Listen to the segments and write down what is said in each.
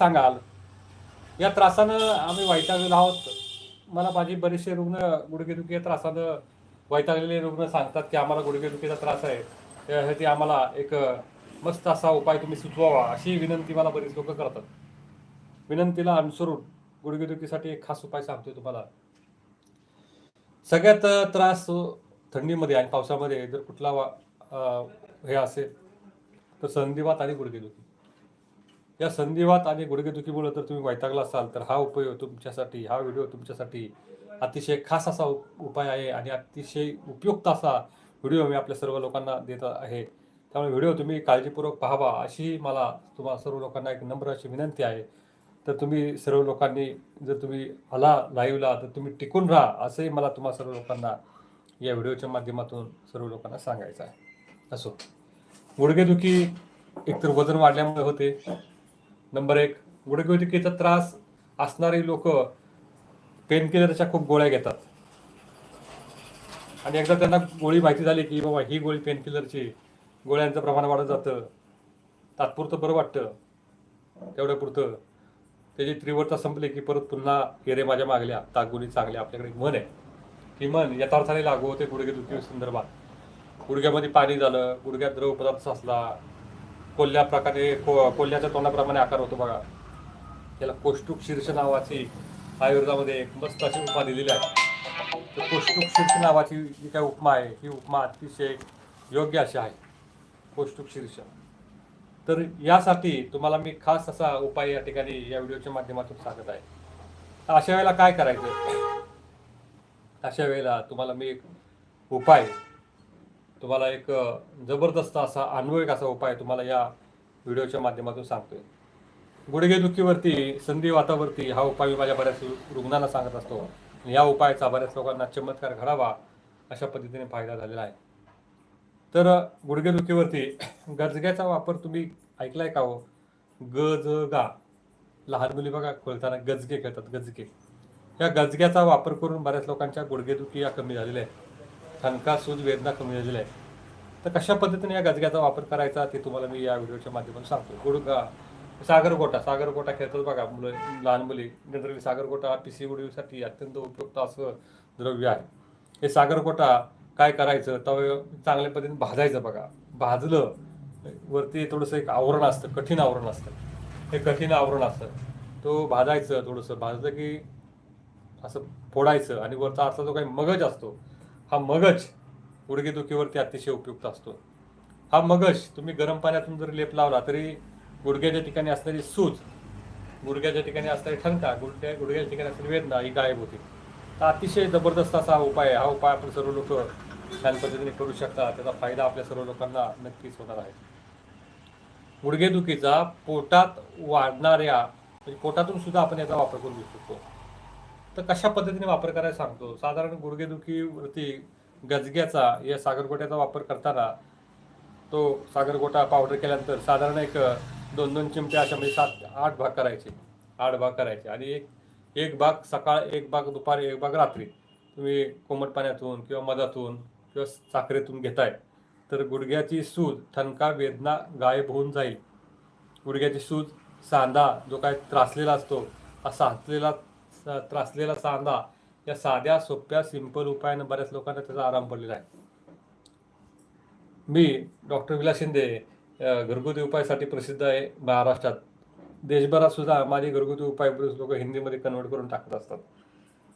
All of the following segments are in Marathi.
सांगाल. या त्रासानं आम्ही वैतागलेलो आहोत. मला माझी बरेचसे रुग्ण गुडघेदुखी या त्रासानं वैतागलेले रुग्ण सांगतात की आम्हाला गुडघेदुखीचा त्रास आहे. त्यासाठी आम्हाला एक मस्त असा उपाय तुम्ही सुचवावा अशी विनंती मला बरीच लोक करतात. विनंतीला अनुसरून गुडघेदुखीसाठी एक खास उपाय सांगतोय तुम्हाला. सगळ्यात त्रास हो, थंडीमध्ये आणि पावसामध्ये जर कुठला वा- हे असेल तर संधिवात आणि गुडघेदुखी. या संधिवात आणि गुडघेदुखीमुळे जर तुम्ही वैतागला असाल तर हा उपयोग तुमच्यासाठी हा व्हिडिओ तुमच्यासाठी अतिशय खास असा उप- उपाय आहे आणि अतिशय उपयुक्त असा व्हिडिओ मी आपल्या सर्व लोकांना देत आहे. त्यामुळे व्हिडिओ तुम्ही काळजीपूर्वक पाहावा अशी मला तुम्हाला सर्व लोकांना एक नम्र अशी विनंती आहे. तर तुम्ही सर्व लोकांनी जर तुम्ही आला लाईव्हला तर तुम्ही टिकून राहा असंही मला तुम्हा सर्व लोकांना या व्हिडिओच्या माध्यमातून सर्व लोकांना सांगायचं आहे. असो. गुडघेदुखी एकतर वजन वाढल्यामुळे होते नंबर एक गुडघेदुखीचा त्रास असणारे लोक पेनकिलरच्या खूप गोळ्या घेतात. आणि एकदा त्यांना गोळी माहिती झाली की बाबा ही गोळी पेनकिलरची गोळ्यांचं प्रमाण वाढत जातं. तात्पुरतं बरं वाटतं. तेवढ्या पुरतं त्याची तीव्रता संपली की परत पुन्हा हिरे माझ्या मागल्या. तागुणी चांगल्या आपल्याकडे मन आहे आहे मन यथा यथार्थाने लागू होते गुडघेदुखी संदर्भात. गुडघ्यामध्ये पाणी झालं गुडघ्यात द्रव पदार्थ साचला कोल्ह्या प्रकारे को कोल्ह्याच्या तोंडाप्रमाणे आकार होतो बघा. त्याला कोष्टुक शीर्ष नावाची आयुर्वेदामध्ये एक मस्त अशी उपमा दिलेली आहे. तर कोष्टुक शीर्ष नावाची जी काय उपमा आहे ही उपमा अतिशय योग्य अशी आहे. कोष्टुक शीर्ष. तर यासाठी तुम्हाला मी खास असा उपाय या ठिकाणी या व्हिडिओच्या माध्यमातून सांगत आहे. तर अशा वेळेला काय करायचं? अशा वेळेला तुम्हाला मी एक उपाय तुम्हाला एक जबरदस्त असा अन्वयक असा उपाय तुम्हाला या व्हिडिओच्या माध्यमातून सांगतोय. गुडघेदुखीवरती संधिवातावरती हा उपाय मी माझ्या बऱ्याच रुग्णांना सांगत असतो. आणि या उपायाचा बऱ्याच लोकांना चमत्कार घडावा अशा पद्धतीने फायदा झालेला आहे. तर गुडघेदुखीवरती गजग्याचा वापर तुम्ही ऐकलाय का हो? गजगा. लहान मुली बघा खोलताना गजगे खेळतात गजगे. या गजग्याचा वापर करून बऱ्याच लोकांच्या गुडघेदुखी या कमी झालेल्या आहेत. ठणका सूज वेदना कमी झालेल्या आहे तर कशा पद्धतीने या गजग्याचा वापर करायचा ते तुम्हाला मी या व्हिडिओच्या माध्यमातून सांगतो. गुडगा सागरगोटा सागरगोटा खेळतात बघा मुलं लहान मुली जनरली सागरगोटा हा पी सी उडीसाठी अत्यंत उपयुक्त असं द्रव्य आहे. हे सागरगोटा काय करायचं? तवे चांगल्या पद्धतीने भाजायचं बघा. भाजलं वरती थोडंसं एक आवरण असतं कठीण आवरण असतं. हे कठीण आवरण असतं. तो भाजायचं थोडंसं भाजलं की असं फोडायचं आणि वरचा असला जो काही मगज असतो हा मगज गुडघेदुखीवरती अतिशय उपयुक्त असतो. हा मगज तुम्ही गरम पाण्यातून जरी लेप लावला तरी गुडघ्याच्या ठिकाणी असणारी सूज गुडघ्याच्या ठिकाणी असणारी ठणका गुडघ्या गुडघ्याच्या ठिकाणी असणारी वेदना ही गायब होते. तर अतिशय जबरदस्त असा हा उपाय आहे. हा उपाय आपण सर्व लोक छान पद्धतीने करू शकता त्याचा फायदा आपल्या सर्व लोकांना नक्कीच होणार आहे. गुडघेदुखीचा पोटात वाढणाऱ्या म्हणजे पोटातून सुद्धा आपण याचा वापर करू शकतो. तर कशा पद्धतीने वापर करायला सांगतो? साधारण गुडघेदुखीवरती गजग्याचा या सागरगोट्याचा वापर करताना तो सागरगोटा पावडर केल्यानंतर साधारण एक दोन दोन चिमटे अशा म्हणजे सात आठ भाग करायचे. आठ भाग करायचे. आणि एक एक भाग सकाळ एक भाग दुपारी एक भाग रात्री तुम्ही कोमट पाण्यातून किंवा मधातून किंवा साखरेतून घेताय तर गुडघ्याची सूज ठणका वेदना गायब होऊन जाईल. गुडघ्याची सूज सांधा जो काय त्रासलेला असतो हा साचलेला त्रासलेला सांधा या साध्या सोप्या सिंपल उपायानं बऱ्याच लोकांना त्याचा आराम पडलेला आहे. मी डॉक्टर विलास शिंदे घरगुती उपायासाठी प्रसिद्ध आहे महाराष्ट्रात. देशभरात सुद्धा माझे घरगुती उपाय लोक हिंदीमध्ये कन्वर्ट करून टाकत असतात.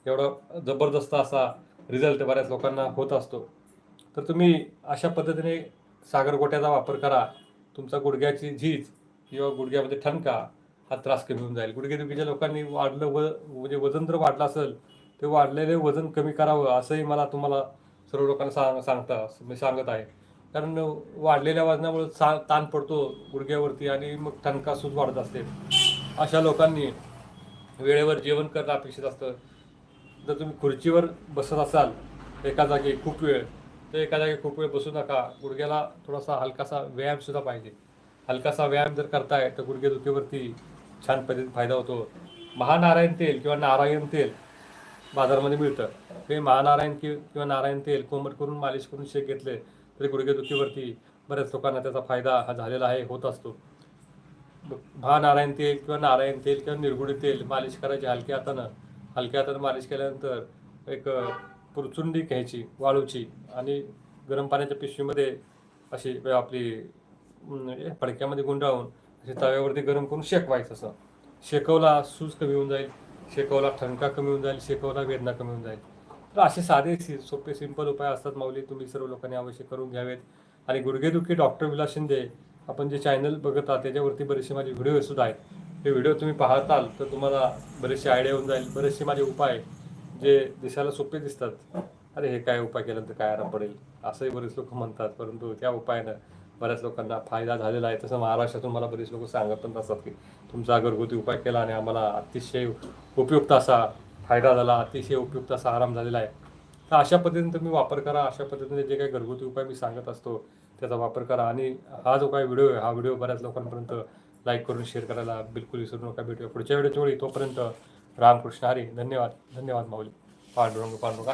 एवढा जबरदस्त असा रिझल्ट बऱ्याच लोकांना होत असतो. तर तुम्ही अशा पद्धतीने सागरगोट्याचा वापर करा. तुमचा गुडघ्याची झीज किंवा गुडघ्यामध्ये ठणका हा त्रास कमी होऊन जाईल. गुडघेदुखीच्या लोकांनी वाढलं व म्हणजे वजन जर वाढलं असेल ते वाढलेले वजन कमी करावं असंही मला तुम्हाला सर्व लोकांना सांग सांगता मी सांगत आहे. कारण वाढलेल्या वजनामुळे सा ताण पडतो गुडघ्यावरती आणि मग ठणका सूज वाढत असते. अशा लोकांनी वेळेवर जेवण करणं अपेक्षित असतं. जर तुम्ही खुर्चीवर बसत असाल एका जागी खूप वेळ तर एका जागी खूप वेळ बसू नका. गुडघ्याला थोडासा हलकासा व्यायामसुद्धा पाहिजे. हलकासा व्यायाम जर करताय तर गुडघेदुखीवरती छान पद्धतीने फायदा होतो. महानारायण तेल किंवा नारायण तेल बाजारामध्ये मिळतं. हे महानारायण कि किंवा नारायण तेल कोमट करून मालिश करून शेक घेतले तरी गुडघेदुखीवरती बऱ्याच लोकांना त्याचा फायदा हा झालेला आहे होत असतो. महानारायण तेल किंवा नारायण तेल किंवा निरगुडी तेल मालिश करायची हलक्या हातानं हलक्या हातानं मालिश केल्यानंतर एक पुरचुंडी घ्यायची वाळूची आणि गरम पाण्याच्या पिशवीमध्ये अशी आपली फडक्यामध्ये गुंडाळून अशी तव्यावरती गरम करून शेकवायचं असं. शेकवला सूज कमी होऊन जाईल शेकवला ठणका कमी होऊन जाईल शेकवला वेदना कमी होऊन जाईल. तर असे साधे सि- सोपे सिंपल उपाय असतात माऊली. तुम्ही सर्व लोकांनी अवश्य करून घ्यावेत. आणि गुडघेदुखी डॉक्टर विलास शिंदे आपण जे चॅनल बघत आहात त्याच्यावरती बरेचसे माझे व्हिडिओ सुद्धा आहेत. हे व्हिडिओ तुम्ही पाहताल तर तुम्हाला बरेचसे आयडिया होऊन जाईल बरेचसे माझे उपाय जे दिसायला सोपे दिसतात. अरे हे काय उपाय केल्यानंतर काय आराम पडेल? असंही बरेच लोक म्हणतात परंतु त्या उपायानं बऱ्याच लोकांना फायदा झालेला आहे. तसं महाराष्ट्रातून मला बरेच लोक सांगत पण असतात की तुमचा घरगुती उपाय केला आणि आम्हाला अतिशय उपयुक्त असा फायदा झाला अतिशय उपयुक्त असा आराम झालेला आहे. तर अशा पद्धतीने तुम्ही वापर करा अशा पद्धतीने जे काही घरगुती उपाय मी सांगत असतो त्याचा वापर करा आणि हा जो काही व्हिडिओ आहे हा व्हिडिओ बऱ्याच लोकांपर्यंत लाईक करून शेअर करायला बिलकुल विसरू नका. भेटूया पुढच्या वेळेच्या वेळी. तोपर्यंत रामकृष्ण हरी. धन्यवाद. धन्यवाद माऊली. पांडुरंग पांडुरंग. अशा